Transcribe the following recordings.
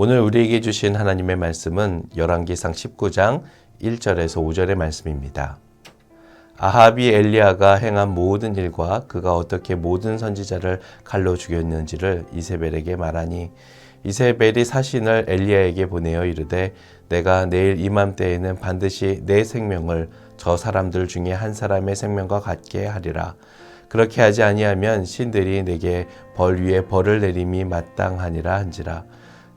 오늘 우리에게 주신 하나님의 말씀은 열왕기상 19장 1절에서 5절의 말씀입니다. 아합이 엘리야가 행한 모든 일과 그가 어떻게 모든 선지자를 칼로 죽였는지를 이세벨에게 말하니 이세벨이 사신을 엘리야에게 보내어 이르되 내가 내일 이맘때에는 반드시 내 생명을 저 사람들 중에 한 사람의 생명과 같게 하리라. 그렇게 하지 아니하면 신들이 내게 벌 위에 벌을 내림이 마땅하니라 한지라.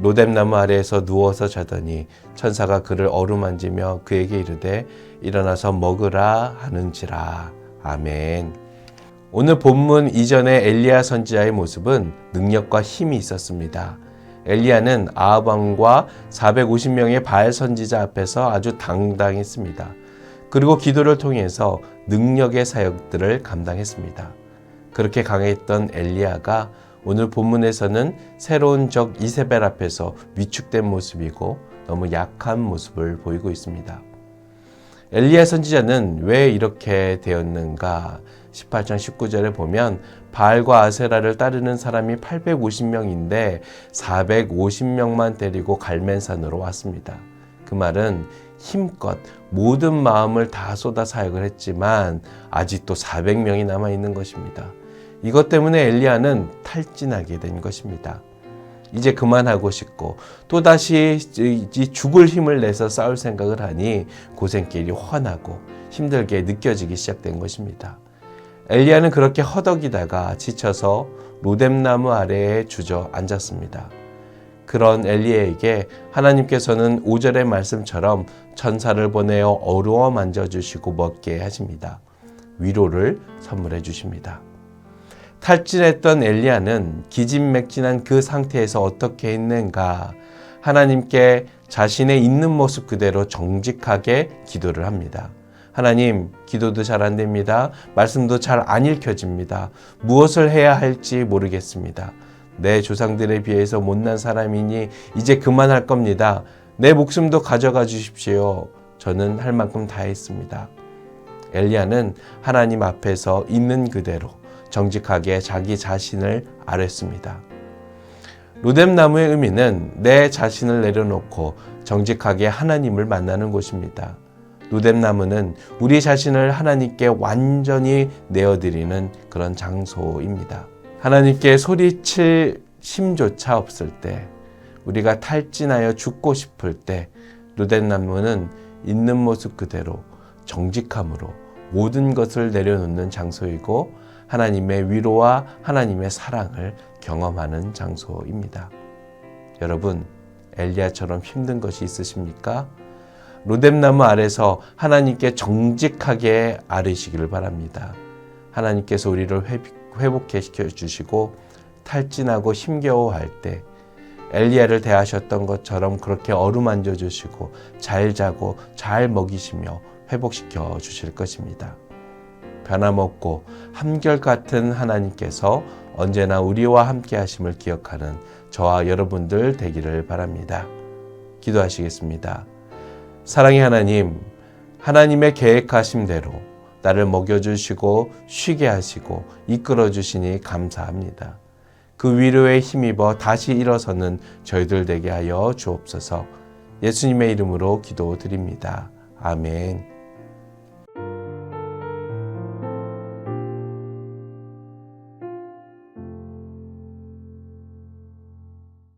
로뎀나무 아래에서 누워서 자더니 천사가 그를 어루만지며 그에게 이르되 일어나서 먹으라 하는지라 아멘. 오늘 본문 이전의 엘리야 선지자의 모습은 능력과 힘이 있었습니다. 엘리야는 아합 왕과 450명의 바알 선지자 앞에서 아주 당당했습니다. 그리고 기도를 통해서 능력의 사역들을 감당했습니다. 그렇게 강했던 엘리야가 오늘 본문에서는 새로운 적 이세벨 앞에서 위축된 모습이고 너무 약한 모습을 보이고 있습니다. 엘리야 선지자는 왜 이렇게 되었는가? 18장 19절에 보면 바알과 아세라를 따르는 사람이 850명인데 450명만 데리고 갈멘산으로 왔습니다. 그 말은 힘껏 모든 마음을 다 쏟아 사역을 했지만 아직도 400명이 남아 있는 것입니다. 이것 때문에 엘리야는 탈진하게 된 것입니다. 이제 그만하고 싶고 또다시 죽을 힘을 내서 싸울 생각을 하니 고생길이 훤하고 힘들게 느껴지기 시작된 것입니다. 엘리야는 그렇게 허덕이다가 지쳐서 로뎀나무 아래에 주저앉았습니다. 그런 엘리야에게 하나님께서는 5절의 말씀처럼 천사를 보내어 어루어 만져주시고 먹게 하십니다. 위로를 선물해 주십니다. 탈진했던 엘리야는 기진맥진한 그 상태에서 어떻게 했는가? 하나님께 자신의 있는 모습 그대로 정직하게 기도를 합니다. 하나님, 기도도 잘 안 됩니다. 말씀도 잘 안 읽혀집니다. 무엇을 해야 할지 모르겠습니다. 내 조상들에 비해서 못난 사람이니 이제 그만할 겁니다. 내 목숨도 가져가 주십시오. 저는 할 만큼 다 했습니다. 엘리야는 하나님 앞에서 있는 그대로 정직하게 자기 자신을 아뢰습니다. 로뎀나무의 의미는 내 자신을 내려놓고 정직하게 하나님을 만나는 곳입니다. 로뎀나무는 우리 자신을 하나님께 완전히 내어드리는 그런 장소입니다. 하나님께 소리칠 심조차 없을 때, 우리가 탈진하여 죽고 싶을 때, 로뎀나무는 있는 모습 그대로 정직함으로 모든 것을 내려놓는 장소이고 하나님의 위로와 하나님의 사랑을 경험하는 장소입니다. 여러분, 엘리야처럼 힘든 것이 있으십니까? 로뎀나무 아래서 하나님께 정직하게 아뢰시기를 바랍니다. 하나님께서 우리를 회복해 시켜 주시고 탈진하고 힘겨워할 때 엘리야를 대하셨던 것처럼 그렇게 어루만져 주시고 잘 자고 잘 먹이시며 회복시켜 주실 것입니다. 변함없고 한결같은 하나님께서 언제나 우리와 함께 하심을 기억하는 저와 여러분들 되기를 바랍니다. 기도하시겠습니다. 사랑의 하나님, 하나님의 계획하신 대로 나를 먹여주시고 쉬게 하시고 이끌어 주시니 감사합니다. 그 위로에 힘입어 다시 일어서는 저희들 되게 하여 주옵소서 예수님의 이름으로 기도드립니다. 아멘.